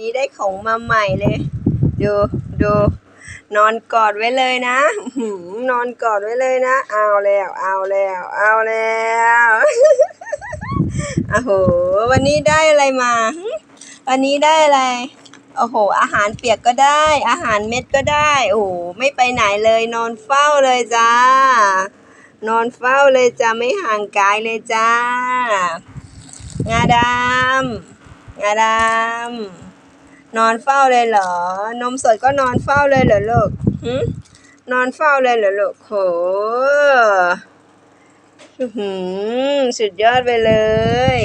นี้ได้ของมาใหม่เลย ดูดูนอนกอดไว้เลยนะนอนกอดไว้เลยนะ เอาแล้ว เอาแล้ว เอาแล้วโอ้โห วันนี้ได้อะไรมา วันนี้ได้อะไร โอ้โห อาหารเปียกก็ได้ อาหารเม็ดก็ได้ โอ้โห ไม่ไปไหนเลย นอนเฝ้าเลยจ้า นอนเฝ้าเลยจ้า ไม่ห่างกายเลยจ้า งาดำงาดำ นอนเฝ้าเลยเหรอ นมสดก็นอนเฝ้าเลยเหรอลูกหึนอนเฝ้าเลยเหรอลูกโหหือสุดยอดไปเลย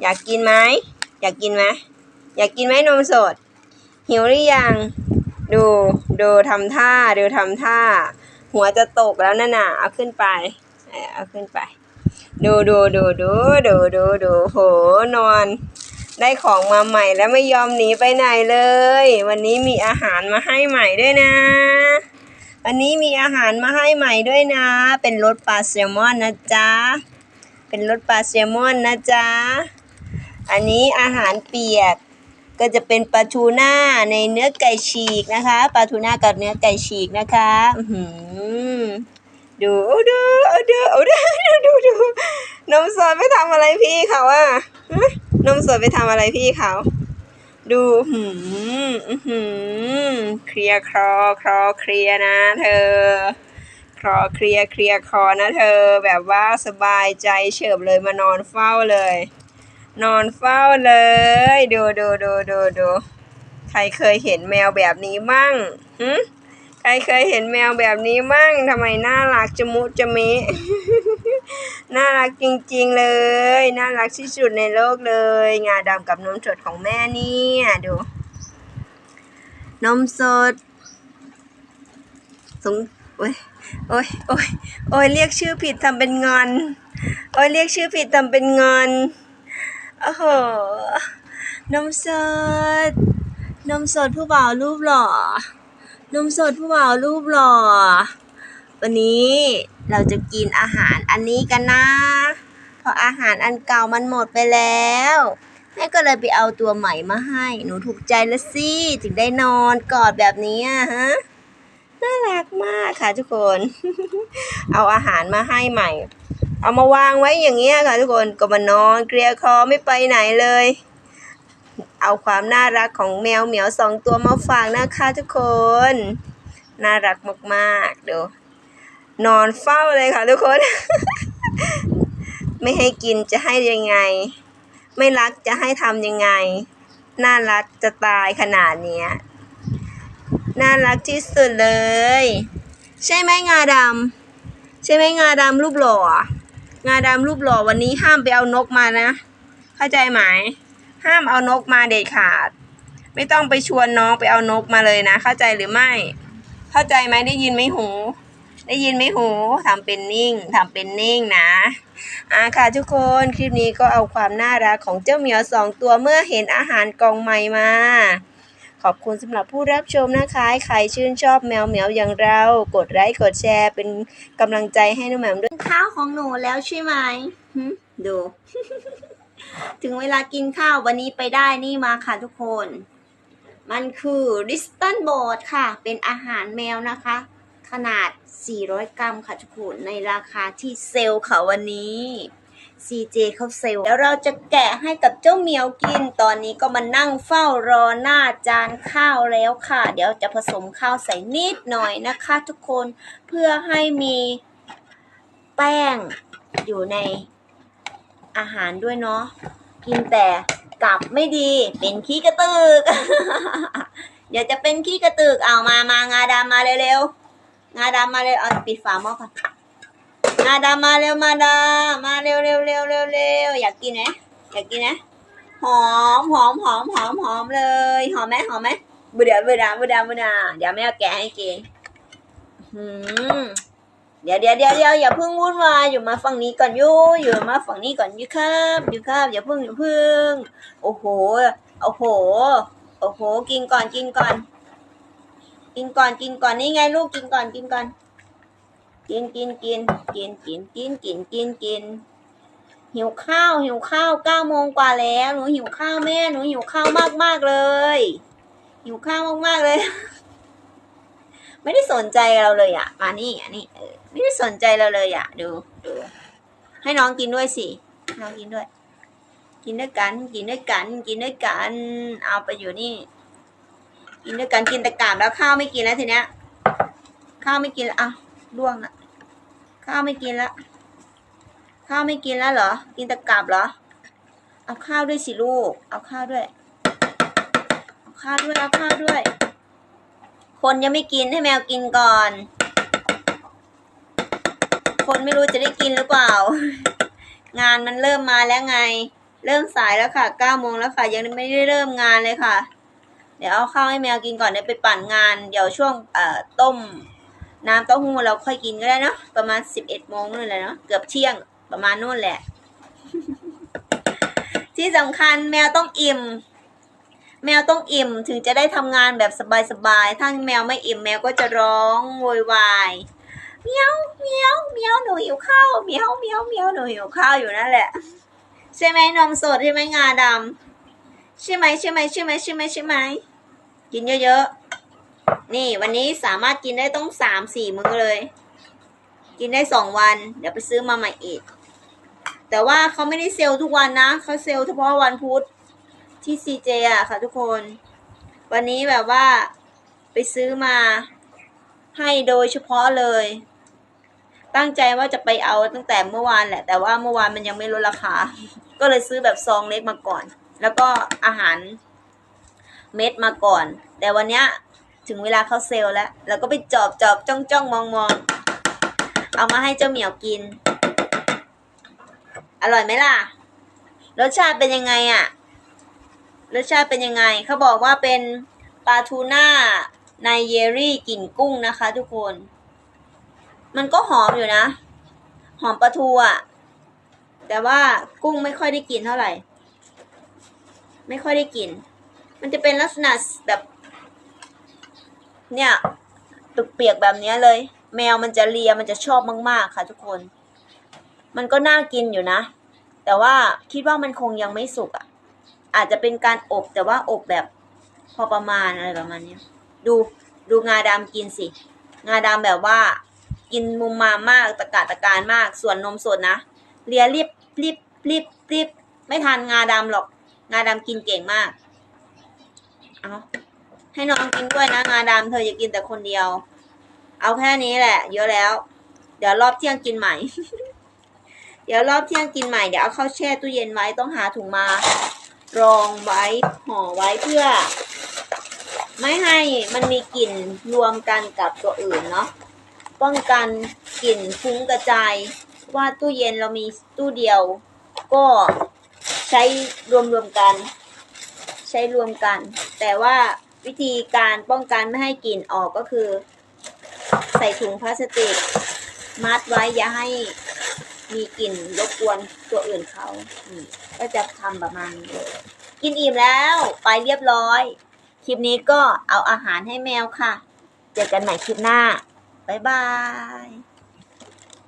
อยากกินไหม อยากกินไหม อยากกินไหมนมสด หิวหรือยัง ดู ดูทำท่า ดูทำท่า หัวจะตกแล้วนั่นน่ะ เอาขึ้นไป เออเอาขึ้นไป ดูดูดูดูดูดูดูโห นอน ได้ของมาใหม่แล้วไม่ยอมหนีไปไหนเลย วันนี้มีอาหารมาให้ใหม่ด้วยนะ วันนี้มีอาหารมาให้ใหม่ด้วยนะ เป็นรสปลาแซลมอนนะจ๊ะ เป็นรสปลาแซลมอนนะจ๊ะ อันนี้อาหารเปียกก็จะเป็นปลาทูน่าในเนื้อไก่ฉีกนะคะปลาทูน่ากับเนื้อไก่ฉีกนะคะดูดูดูดูดูดูดูนมสดไปทำอะไรพี่เขาอะ นมสดไปทำอะไรพี่เขา ดูหืมอือหืมเคลียร์คลอคลอเคลียร์นะ เธอคลอเคลียร์เคลียร์คอนะ เธอ แบบว่าสบายใจเฉิบเลยมานอนเฝ้าเลย นอนเฝ้าเลย ดูดูดูดูดูใครเคยเห็นแมวแบบนี้มั่งหึ ใครเคยเห็นแมวแบบนี้มั่งทำไมน่ารักจะมุจะมิน่ารักจริงๆเลย น่ารักที่สุดในโลกเลย งาดำกับนมสดของแม่เนี่ยดู นมสดสงโอ้ยโอ้ยโอ้ยโอ้ยเรียกชื่อผิดทำเป็นงอน โอ้ยเรียกชื่อผิดทำเป็นงอนโอ้โหนมสดนมสดผู้บ่าวรูปหล่อ นมสดผู้บ่าวรูปหล่อ วันนี้เราจะกินอาหารอันนี้กันนะ เพราะอาหารอันเก่ามันหมดไปแล้ว แม่ก็เลยไปเอาตัวใหม่มาให้ หนูถูกใจและสิ ถึงได้นอนกอดแบบนี้อะฮะ น่ารักมากค่ะทุกคน เอาอาหารมาให้ใหม่ เอามาวางไว้อย่างเงี้ยค่ะทุกคน ก็มานอนเกลียคอไม่ไปไหนเลย เอาความน่ารักของแมวเหมียวสองตัวมาฝากนะคะทุกคน น่ารักมากๆดูนอนเฝ้าเลยค่ะทุกคน ไม่ให้กินจะให้ยังไง ไม่รักจะให้ทำยังไง น่ารักจะตายขนาดเนี้ยน่ารักที่สุดเลย ใช่ไหมงาดำใช่ไหมงาดำรูปหล่องาดำรูปหล่อวันนี้ห้ามไปเอานกมานะ เข้าใจไหม ห้ามเอานกมาเด็ดขาด ไม่ต้องไปชวนน้องไปเอานกมาเลยนะ เข้าใจหรือไม่ เข้าใจไหมได้ยินไหมหู ได้ยินไหมหูทำเป็นนิ่งทำเป็นนิ่งนะอ่าค่ะทุกคนคลิปนี้ก็เอาความน่ารักของเจ้าเหมียวสองตัวเมื่อเห็นอาหารกองใหม่มาขอบคุณสำหรับผู้รับชมนะคะ ใครชื่นชอบแมวเหมียวอย่างเรา กดไลค์กดแชร์เป็นกำลังใจให้น้องแหม่มด้วยข้าวของหนูแล้วใช่ไหมหดู ถึงเวลากินข้าววันนี้ไปได้นี่มาค่ะทุกคน มันคือริสตันโบดค่ะ เป็นอาหารแมวนะคะ ขนาด 400 กรัมค่ะทุกคนในราคาที่เซลล์ค่ะวันนี้ CJ เขาเซลล์แล้วเราจะแกะให้กับเจ้าเหมียวกิน ตอนนี้ก็มานั่งเฝ้ารอหน้าจานข้าวแล้วค่ะ เดี๋ยวจะผสมข้าวใส่นิดหน่อยนะคะ ทุกคนเพื่อให้มีแป้งอยู่ใน อาหารด้วยเนาะกินแต่กลับไม่ดีเป็นขี้กระตึกเดี๋ยวจะเป็นขี้กระตึกเอามามางาดำมาเร็วๆงาดำมาเร็วเอาปิดฝาหม้อก่อนงาดำมาเร็วมาดามาเร็วเร็วเร็วเร็วเร็วอยากกินไหมอยากกินไหมหอมหอมหอมหอมหอมเลยหอมไหมหอมไหมบุดาบุดาบุดาบุดาเดี๋ยวแม่เอาแกะให้กินหืม เดี๋ยวเดี๋ยวเดี๋ยวเดี๋ยวอย่าเพิ่งวุ่นวายอยู่มาฝั่งนี้ก่อนยูอยู่มาฝั่งนี้ก่อนยูครับอยู่ครับอย่าเพิ่งอย่าเพิ่งโอ้โหโอ้โหโอ้โห กินก่อนกินก่อน กินก่อนกินก่อนนี่ไงลูกกินก่อนกินก่อน กินกินกินกินกินกินกินกินกินหิวข้าวหิวข้าวเก้าโมงกว่าแล้วหนูหิวข้าวแม่หนูหิวข้าวมากมากเลยหิวข้าวมากมากเลย ไม่ได้สนใจเราเลยอะมานี่อันนี้เออไม่ได้สนใจเราเลยอะดูดูให้น้องกินด้วยสิน้องกินด้วย กินด้วยกันกินด้วยกัน กินด้วยกัน เอาไปอยู่นี่ กินด้วยกันกินต่กาบแล้วข้าวไม่กินแล้วทีเนี้ยข้าวไม่กินแล้วอะล่วงละข้าวไม่กินแล้วข้าวไม่กินแล้วเหรอ กินต่กาบเหรอ เอาข้าวด้วยสิลูก เอาข้าวด้วย เอาข้าวด้วยเอาข้าวด้วย คนยังไม่กินให้แมวกินก่อน คนไม่รู้จะได้กินหรือเปล่า งานมันเริ่มมาแล้วไง เริ่มสายแล้วค่ะเก้าโมงแล้วค่ะ ยังไม่ได้เริ่มงานเลยค่ะ เดี๋ยวเอาข้าวให้แมวกินก่อนเดี๋ยวไปปั่นงาน เดี๋ยวช่วงเอ่อต้ม น้ำเต้าหู้เราค่อยกินก็ได้เนอะประมาณสิบเอ็ดโมงนู่นแหละเนาะเกือบเที่ยงประมาณนู่นแหละ ที่สำคัญแมวต้องอิ่ม แมวต้องอิ่มถึงจะได้ทำงานแบบสบายๆ ถ้าแมวไม่อิ่มแมวก็จะร้องโวยวายเมียวเมียวเมียวหนูหิวข้าวเมียวเมียวเมียวหนูหิวข้าวอยู่นั่นแหละ ใช่ไหมนมสดใช่ไหมงาดำใช่ไหมใช่ไหมใช่ไหมใช่ไหมใช่ไหมกินเยอะๆ นี่วันนี้สามารถกินได้ต้องสามสี่มื้อเลย กินได้สองวัน เดี๋ยวไปซื้อมาใหม่อีก แต่ว่าเขาไม่ได้เซลล์ทุกวันนะเขาเซลล์เฉพาะวันพุธ ที่ซีเจอะค่ะทุกคน วันนี้แบบว่าไปซื้อมาให้โดยเฉพาะเลย ตั้งใจว่าจะไปเอาตั้งแต่เมื่อวานแหละ แต่ว่าเมื่อวานมันยังไม่ลดราคา ก็เลยซื้อแบบซองเล็กมาก่อน แล้วก็อาหารเม็ดมาก่อน แต่วันเนี้ยถึงเวลาเข้าเซลล์แล้ว เราก็ไปจอบจอบจ้องจ้องมองมองเอามาให้เจ้าเหมียวกิน อร่อยไหมล่ะ รสชาติเป็นยังไงอะ รสชาติเป็นยังไง เขาบอกว่าเป็นปลาทูน่าไนเยรี่กลิ่นกุ้งนะคะทุกคน มันก็หอมอยู่นะ หอมปลาทูอะแต่ว่ากุ้งไม่ค่อยได้กลิ่นเท่าไหร่ ไม่ค่อยได้กลิ่นมันจะเป็นลักษณะแบบ เนี่ยตุกเปียกแบบนี้เลย แมวมันจะเลียมันจะชอบมาก ๆ ค่ะ ทุกคน มันก็น่ากินอยู่นะ แต่ว่าคิดว่ามันคงยังไม่สุกอะ่ะ อาจจะเป็นการอบแต่ว่าอบแบบพอประมาณอะไรประมาณเนี้ยดูดูงาดำกินสิ งาดำแบบว่า กินมุมมามากตะกาตะการมากส่วนนมสดนะเลียรีบรีบรีบรีบไม่ทันงาดำหรอก งาดำกินเก่งมาก เอาให้น้องกินด้วยนะงาดำเธออย่ากินแต่คนเดียว เอาแค่นี้แหละ เยอะแล้ว เดี๋ยวรอบเที่ยงกินใหม่ เดี๋ยวรอบเที่ยงกินใหม่เดี๋ยวเอาเข้าแช่ตู้เย็นไว้ต้องหาถุงมา รองไว้ห่อไว้เพื่อ ไม่ให้มันมีกลิ่นรวมกันกับตัวอื่นเนาะป้องกันกลิ่นฟุ้งกระจาย ว่าตู้เย็นเรามีตู้เดียว ก็ใช้รวมๆกัน ใช้รวมกัน แต่ว่าวิธีการป้องกันไม่ให้กลิ่นออกก็คือ ใส่ถุงพลาสติก มัดไว้อย่าให้ มีกลิ่นรบกวนตัวอื่นเขาก็จะทำประมาณนี้เลยกินอิ่มแล้วไปเรียบร้อย คลิปนี้ก็เอาอาหารให้แมวค่ะ เจอกันใหม่คลิปหน้า บ๊ายบาย